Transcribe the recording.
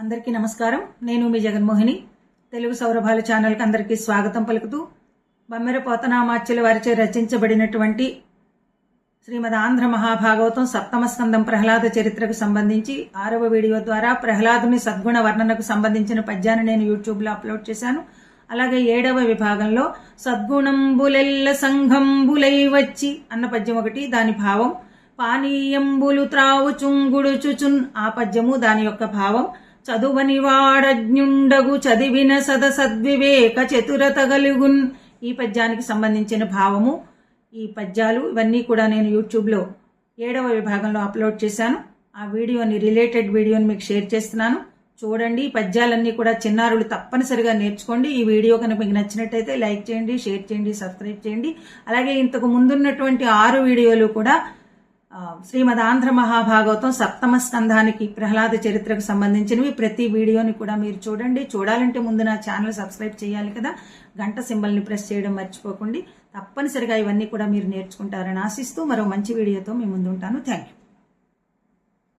అందరికీ నమస్కారం. నేను మీ జగన్మోహిని. తెలుగు సౌరభాల ఛానల్కి అందరికీ స్వాగతం పలుకుతూ బమ్మెర పోతనామాచ్యుల వారిచే రచించబడినటువంటి శ్రీమద్ ఆంధ్ర మహాభాగవతం సప్తమ స్కందం ప్రహ్లాద చరిత్రకు సంబంధించి ఆరవ వీడియో ద్వారా ప్రహ్లాదుని సద్గుణ వర్ణనకు సంబంధించిన పద్యాన్ని నేను యూట్యూబ్లో అప్లోడ్ చేశాను. అలాగే ఏడవ విభాగంలో సద్గుణంబులెల్ల సంఘంబులై వచ్చి అన్న పద్యం ఒకటి దాని భావం పానీయంబులు త్రావు చుంగుడుచుచున్ ఆ పద్యము దాని యొక్క భావం. చదువని వాడజ్ఞుండగు చదివిన సద సద్వివేక చతురత గలుగున్ ఈ పద్యానికి సంబంధించిన భావము ఈ పద్యాలు ఇవన్నీ కూడా నేను యూట్యూబ్లో ఏడవ విభాగంలో అప్లోడ్ చేశాను. ఆ వీడియోని రిలేటెడ్ వీడియోని మీకు షేర్ చేస్తున్నాను. చూడండి ఈ పద్యాలన్నీ కూడా చిన్నారులు తప్పనిసరిగా నేర్చుకోండి. ఈ వీడియో కనుక మీకు నచ్చినట్టయితే లైక్ చేయండి షేర్ చేయండి సబ్స్క్రైబ్ చేయండి. అలాగే ఇంతకు ముందున్నటువంటి ఆరు వీడియోలు కూడా ఆ, శ్రీమద్ ఆంధ్ర మహాభాగవతం సప్తమ స్కంధానికి ప్రహ్లాద చరిత్రకు సంబంధించినవి. ప్రతి వీడియోని కూడా మీరు చూడండి. చూడాలంటే ముందు నా ఛానల్ సబ్స్క్రైబ్ చేయాలి కదా. గంట సింబల్ని ప్రెస్ చేయడం మర్చిపోకండి. తప్పనిసరిగా ఇవన్నీ కూడా మీరు నేర్చుకుంటారని ఆశిస్తూ మరో మంచి వీడియోతో మీ ముందు ఉంటాను థ్యాంక్ యూ